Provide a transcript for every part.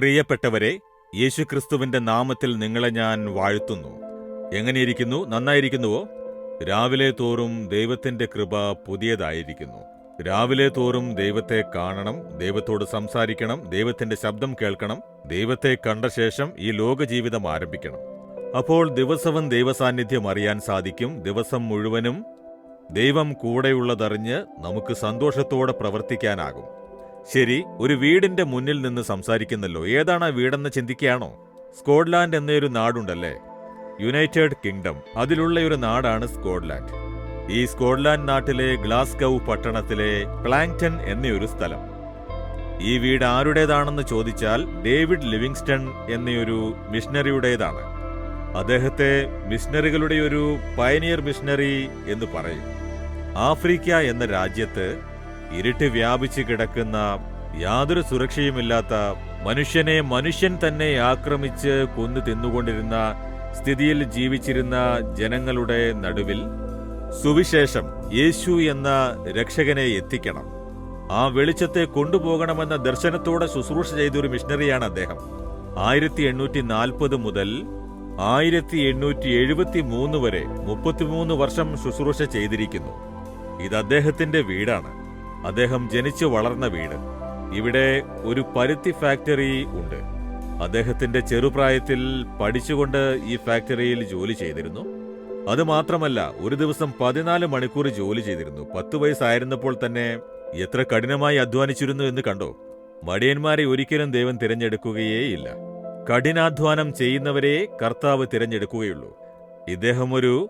പ്രിയപ്പെട്ടവരെ യേശുക്രിസ്തുവിന്റെ നാമത്തിൽ നിങ്ങളെ ഞാൻ വാഴ്ത്തുന്നു. എങ്ങനെയിരിക്കുന്നു? നന്നായിരിക്കുന്നുവോ? രാവിലെ തോറും ദൈവത്തിന്റെ കൃപ പുതിയതായിരിക്കുന്നു. രാവിലെ തോറും ദൈവത്തെ കാണണം ദൈവത്തോട് സംസാരിക്കണം ദൈവത്തിന്റെ ശബ്ദം കേൾക്കണം ദൈവത്തെ കണ്ട ശേഷം ഈ ലോകജീവിതം ആരംഭിക്കണം. അപ്പോൾ ദിവസവും ദൈവസാന്നിധ്യം അറിയാൻ സാധിക്കും. ദിവസം മുഴുവനും ദൈവം കൂടെയുള്ളതറിഞ്ഞ് നമുക്ക് സന്തോഷത്തോടെ പ്രവർത്തിക്കാനാകും. ശരി ഒരു വീടിന്റെ മുന്നിൽ നിന്ന് സംസാരിക്കുന്നല്ലോ. ഏതാണ് ആ വീടെന്ന് ചിന്തിക്കുകയാണോ? സ്കോട്ട്ലാൻഡ് എന്നൊരു നാടുണ്ടല്ലേ? United kingdom. അതിലുള്ള ഒരു നാടാണ് സ്കോട്ട്ലാൻഡ്. ഈ സ്കോട്ട്ലാൻഡ് നാട്ടിലെ ഗ്ലാസ്ഗവ് പട്ടണത്തിലെ പ്ലാങ്ടൺ എന്നൊരു സ്ഥലം. ഈ വീട് ആരുടേതാണെന്ന് ചോദിച്ചാൽ ഡേവിഡ് ലിവിങ്സ്റ്റൺ എന്നൊരു മിഷണറിയുടേതാണ്. അദ്ദേഹത്തെ മിഷണറികളുടെ ഒരു പയനിയർ മിഷണറി എന്ന് പറയും. ആഫ്രിക്ക എന്ന രാജ്യത്ത് ഇരുട്ട് വ്യാപിച്ചു കിടക്കുന്ന യാതൊരു സുരക്ഷയുമില്ലാത്ത മനുഷ്യനെ മനുഷ്യൻ തന്നെ ആക്രമിച്ച് കൊന്നു തിന്നുകൊണ്ടിരുന്ന സ്ഥിതിയിൽ ജീവിച്ചിരുന്ന ജനങ്ങളുടെ നടുവിൽ സുവിശേഷം യേശു എന്ന രക്ഷകനെ എത്തിക്കണം. ആ വെളിച്ചത്തെ കൊണ്ടുപോകണമെന്ന ദർശനത്തോടെ ശുശ്രൂഷ ചെയ്തൊരു മിഷണറിയാണ് അദ്ദേഹം. ആയിരത്തി എണ്ണൂറ്റി നാൽപ്പത് മുതൽ ആയിരത്തി എണ്ണൂറ്റി എഴുപത്തി മൂന്ന് വരെ മുപ്പത്തിമൂന്ന് വർഷം ശുശ്രൂഷ ചെയ്തിരിക്കുന്നു. ഇത് അദ്ദേഹത്തിന്റെ വീടാണ്. അദ്ദേഹം ജനിച്ചു വളർന്ന വീട്. ഇവിടെ ഒരു പരുത്തി ഫാക്ടറി ഉണ്ട്. അദ്ദേഹത്തിന്റെ ചെറുപ്രായത്തിൽ പഠിച്ചുകൊണ്ട് ഈ ഫാക്ടറിയിൽ ജോലി ചെയ്തിരുന്നു. അതുമാത്രമല്ല ഒരു ദിവസം പതിനാല് മണിക്കൂർ ജോലി ചെയ്തിരുന്നു. പത്ത് വയസ്സായിരുന്നപ്പോൾ തന്നെ എത്ര കഠിനമായി അധ്വാനിച്ചിരുന്നു എന്ന് കണ്ടോ? മടിയന്മാരെ ഒരിക്കലും ദൈവം തിരഞ്ഞെടുക്കുകയേയില്ല. കഠിനാധ്വാനം ചെയ്യുന്നവരെ കർത്താവ് തിരഞ്ഞെടുക്കുകയുള്ളൂ. ഇദ്ദേഹം ഒരു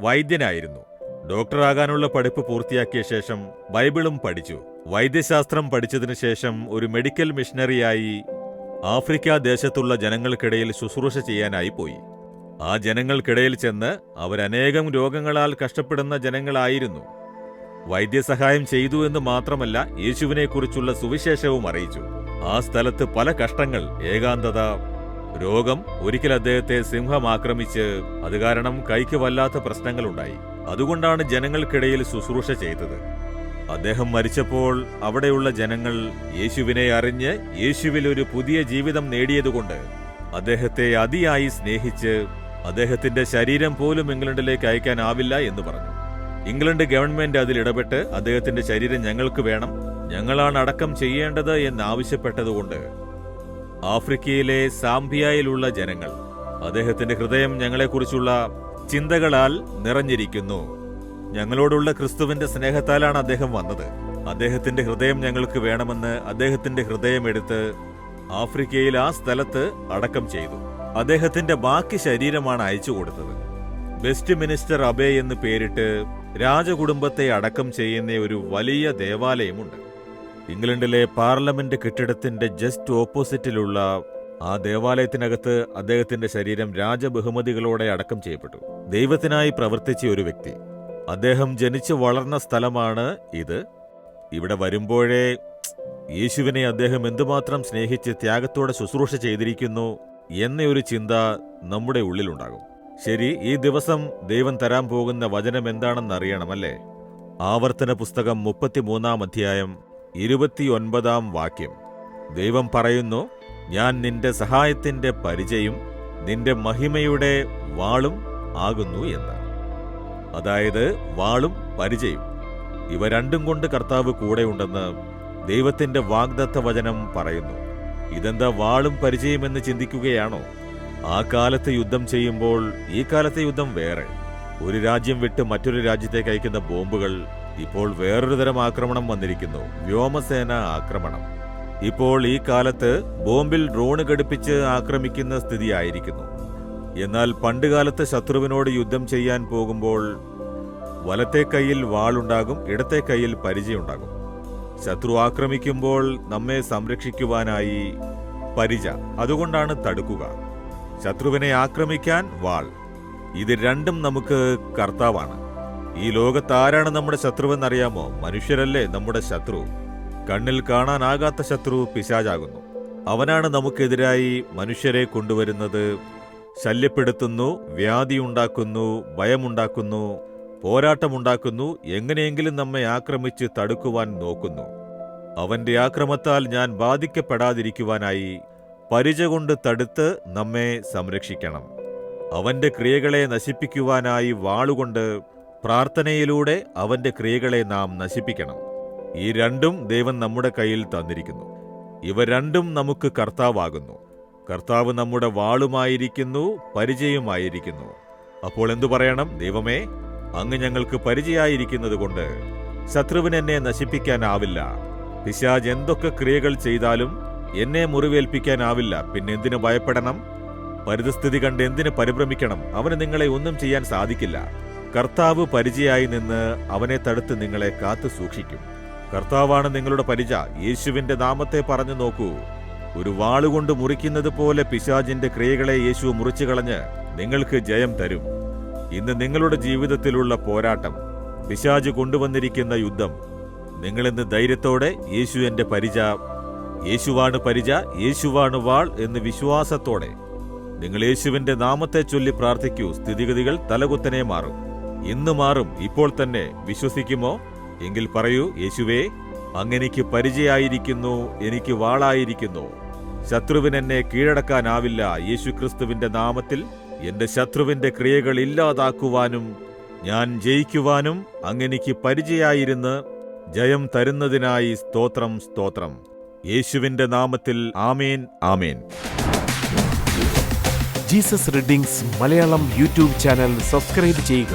വൈദ്യനായിരുന്നു. ഡോക്ടറാകാനുള്ള പഠിപ്പ് പൂർത്തിയാക്കിയ ശേഷം ബൈബിളും പഠിച്ചു. വൈദ്യശാസ്ത്രം പഠിച്ചതിനു ശേഷം ഒരു മെഡിക്കൽ മിഷനറിയായി ആഫ്രിക്ക ദേശത്തുള്ള ജനങ്ങൾക്കിടയിൽ ശുശ്രൂഷ ചെയ്യാനായി പോയി. ആ ജനങ്ങൾക്കിടയിൽ ചെന്ന് അവരനേകം രോഗങ്ങളാൽ കഷ്ടപ്പെടുന്ന ജനങ്ങളായിരുന്നു. വൈദ്യസഹായം ചെയ്തു എന്ന് മാത്രമല്ല യേശുവിനെക്കുറിച്ചുള്ള സുവിശേഷവും അറിയിച്ചു. ആ സ്ഥലത്ത് പല കഷ്ടങ്ങൾ ഏകാന്തത രോഗം ഒരിക്കൽ അദ്ദേഹത്തെ സിംഹം ആക്രമിച്ച് അത് കാരണം കൈക്ക് വല്ലാത്ത പ്രശ്നങ്ങളുണ്ടായി. അതുകൊണ്ടാണ് ജനങ്ങൾക്കിടയിൽ ശുശ്രൂഷ ചെയ്തത്. അദ്ദേഹം മരിച്ചപ്പോൾ അവിടെയുള്ള ജനങ്ങൾ യേശുവിനെ അറിഞ്ഞ് യേശുവിൽ ഒരു പുതിയ ജീവിതം നേടിയതുകൊണ്ട് അദ്ദേഹത്തെ അതിയായി സ്നേഹിച്ച് അദ്ദേഹത്തിന്റെ ശരീരം പോലും ഇംഗ്ലണ്ടിലേക്ക് അയക്കാനാവില്ല എന്ന് പറഞ്ഞു. ഇംഗ്ലണ്ട് ഗവൺമെന്റ് അതിൽ ഇടപെട്ട് അദ്ദേഹത്തിന്റെ ശരീരം ഞങ്ങൾക്ക് വേണം ഞങ്ങളാണ് അടക്കം ചെയ്യേണ്ടത് എന്നാവശ്യപ്പെട്ടതുകൊണ്ട് ആഫ്രിക്കയിലെ സാംബിയയിലുള്ള ജനങ്ങൾ അദ്ദേഹത്തിന്റെ ഹൃദയം ഞങ്ങളെക്കുറിച്ചുള്ള ചിന്തകളാൽ നിറഞ്ഞിരിക്കുന്നു. ഞങ്ങളോടുള്ള ക്രിസ്തുവിന്റെ സ്നേഹത്താലാണ് അദ്ദേഹം വന്നത്. അദ്ദേഹത്തിന്റെ ഹൃദയം ഞങ്ങൾക്ക് വേണമെന്ന് അദ്ദേഹത്തിന്റെ ഹൃദയം എടുത്ത് ആഫ്രിക്കയിൽ ആ സ്ഥലത്ത് അടക്കം ചെയ്തു. അദ്ദേഹത്തിന്റെ ബാക്കി ശരീരമാണ് അയച്ചു കൊടുത്തത്. വെസ്റ്റ് മിനിസ്റ്റർ അബേ എന്ന് പേരിട്ട് രാജകുടുംബത്തെ അടക്കം ചെയ്യുന്ന ഒരു വലിയ ദേവാലയമുണ്ട്. ഇംഗ്ലണ്ടിലെ പാർലമെന്റ് കെട്ടിടത്തിന്റെ ജസ്റ്റ് ഓപ്പോസിറ്റിലുള്ള ആ ദേവാലയത്തിനകത്ത് അദ്ദേഹത്തിന്റെ ശരീരം രാജബഹുമതികളോടെ അടക്കം ചെയ്യപ്പെട്ടു. ദൈവത്തിനായി പ്രവർത്തിച്ച ഒരു വ്യക്തി. അദ്ദേഹം ജനിച്ചു വളർന്ന സ്ഥലമാണ് ഇത്. ഇവിടെ വരുമ്പോഴേ യേശുവിനെ അദ്ദേഹം എന്തുമാത്രം സ്നേഹിച്ച് ത്യാഗത്തോടെ ശുശ്രൂഷ ചെയ്തിരിക്കുന്നു എന്നൊരു ചിന്ത നമ്മുടെ ഉള്ളിലുണ്ടാകും. ശരി ഈ ദിവസം ദൈവം തരാൻ പോകുന്ന വചനം എന്താണെന്ന് അറിയണമല്ലേ ആവർത്തന പുസ്തകം മുപ്പത്തിമൂന്നാം അധ്യായം ഇരുപത്തിയൊൻപതാം വാക്യം. ദൈവം പറയുന്നു ഞാൻ നിന്റെ സഹായത്തിന്റെ പരിചയം നിന്റെ മഹിമയുടെ വാളും ആകുന്നു എന്ന്. അതായത് വാളും പരിചയം. ഇവ രണ്ടും കൊണ്ട് കർത്താവ് കൂടെയുണ്ടെന്ന് ദൈവത്തിന്റെ വാഗ്ദത്ത വചനം പറയുന്നു. ഇതെന്താ വാളും പരിചയമെന്ന് ചിന്തിക്കുകയാണോ? ആ കാലത്ത് യുദ്ധം ചെയ്യുമ്പോൾ ഈ കാലത്തെ യുദ്ധം വേറെ. ഒരു രാജ്യം വിട്ട് മറ്റൊരു രാജ്യത്തേക്ക് അയക്കുന്ന ബോംബുകൾ ഇപ്പോൾ വേറൊരു തരം ആക്രമണം വന്നിരിക്കുന്നു. വ്യോമസേന ആക്രമണം. ഇപ്പോൾ ഈ കാലത്ത് ബോംബിൽ ഡ്രോണ് ഘടിപ്പിച്ച് ആക്രമിക്കുന്ന സ്ഥിതിയായിരിക്കുന്നു. എന്നാൽ പണ്ടുകാലത്ത് ശത്രുവിനോട് യുദ്ധം ചെയ്യാൻ പോകുമ്പോൾ വലത്തെ കയ്യിൽ വാളുണ്ടാകും ഇടത്തെ കയ്യിൽ പരിചയുണ്ടാകും ശത്രു ആക്രമിക്കുമ്പോൾ നമ്മെ സംരക്ഷിക്കുവാനായി പരിച അതുകൊണ്ടാണ് തടുക്കുക. ശത്രുവിനെ ആക്രമിക്കാൻ വാൾ ഇത് രണ്ടും നമുക്ക് കർത്താവാണ്. ഈ ലോകത്ത് ആരാണ് നമ്മുടെ ശത്രുവെന്നറിയാമോ? മനുഷ്യരല്ലേ നമ്മുടെ ശത്രു. കണ്ണിൽ കാണാനാകാത്ത ശത്രു പിശാചാകുന്നു. അവനാണ് നമുക്കെതിരായി മനുഷ്യരെ കൊണ്ടുവരുന്നത്. ശല്യപ്പെടുത്തുന്നു വ്യാധിയുണ്ടാക്കുന്നു ഭയമുണ്ടാക്കുന്നു പോരാട്ടമുണ്ടാക്കുന്നു എങ്ങനെയെങ്കിലും നമ്മെ ആക്രമിച്ച് തടുക്കുവാൻ നോക്കുന്നു. അവന്റെ ആക്രമത്താൽ ഞാൻ ബാധിക്കപ്പെടാതിരിക്കുവാനായി പരിച കൊണ്ട് തടുത്ത് നമ്മെ സംരക്ഷിക്കണം. അവന്റെ ക്രിയകളെ നശിപ്പിക്കുവാനായി വാളുകൊണ്ട് പ്രാർത്ഥനയിലൂടെ അവന്റെ ക്രിയകളെ നാം നശിപ്പിക്കണം. ഈ രണ്ടും ദൈവം നമ്മുടെ കയ്യിൽ തന്നിരിക്കുന്നു. ഇവ രണ്ടും നമുക്ക് കർത്താവാകുന്നു. കർത്താവ് നമ്മുടെ വാളുമായിരിക്കുന്നു പരിചയമായിരിക്കുന്നു. അപ്പോൾ എന്തു പറയണം? ദൈവമേ അങ്ങ് ഞങ്ങൾക്ക് പരിചയമായിരിക്കുന്നത് കൊണ്ട് ശത്രുവിന് എന്നെ നശിപ്പിക്കാനാവില്ല. പിശാജ് എന്തൊക്കെ ക്രിയകൾ ചെയ്താലും എന്നെ മുറിവേൽപ്പിക്കാനാവില്ല. പിന്നെ എന്തിനു ഭയപ്പെടണം? പരിതസ്ഥിതി കണ്ട് എന്തിന് പരിഭ്രമിക്കണം? അവന് നിങ്ങളെ ഒന്നും ചെയ്യാൻ സാധിക്കില്ല. കർത്താവ് പരിചയായി നിന്ന് അവനെ തടുത്ത് നിങ്ങളെ കാത്തു സൂക്ഷിക്കും. കർത്താവാണ് നിങ്ങളുടെ പരിച യേശുവിന്റെ നാമത്തെ പറഞ്ഞു നോക്കൂ. ഒരു വാളുകൊണ്ട് മുറിക്കുന്നത് പോലെ പിശാജിന്റെ ക്രിയകളെ യേശു മുറിച്ചു കളഞ്ഞ് നിങ്ങൾക്ക് ജയം തരും. ഇന്ന് നിങ്ങളുടെ ജീവിതത്തിലുള്ള പോരാട്ടം പിശാജ് കൊണ്ടുവന്നിരിക്കുന്ന യുദ്ധം നിങ്ങളിന്ന് ധൈര്യത്തോടെ യേശു എന്റെ പരിച യേശുവാണ് പരിച യേശുവാണ് വാൾ എന്ന് വിശ്വാസത്തോടെ നിങ്ങൾ യേശുവിന്റെ നാമത്തെ ചൊല്ലി പ്രാർത്ഥിക്കൂ. സ്ഥിതിഗതികൾ തലകുത്തനെ മാറും. ഇന്ന് മാറും. ഇപ്പോൾ തന്നെ വിശ്വസിക്കുമോ? എങ്കിൽ പറയൂ യേശുവേ അങ്ങനെക്ക് പരിചയായിരിക്കുന്നു എനിക്ക് വാളായിരിക്കുന്നു. ശത്രുവിന് എന്നെ കീഴടക്കാനാവില്ല. യേശുക്രിസ്തുവിന്റെ നാമത്തിൽ എന്റെ ശത്രുവിന്റെ ക്രിയകൾ ഇല്ലാതാക്കുവാനും ഞാൻ ജയിക്കുവാനും അങ്ങനെക്ക് പരിചയായിരുന്ന് ജയം തരുന്നതിനായി സ്തോത്രം സ്തോത്രം. യേശുവിന്റെ നാമത്തിൽ amen amen. Jesus readings Malayalam YouTube channel subscribe ചെയ്യുക.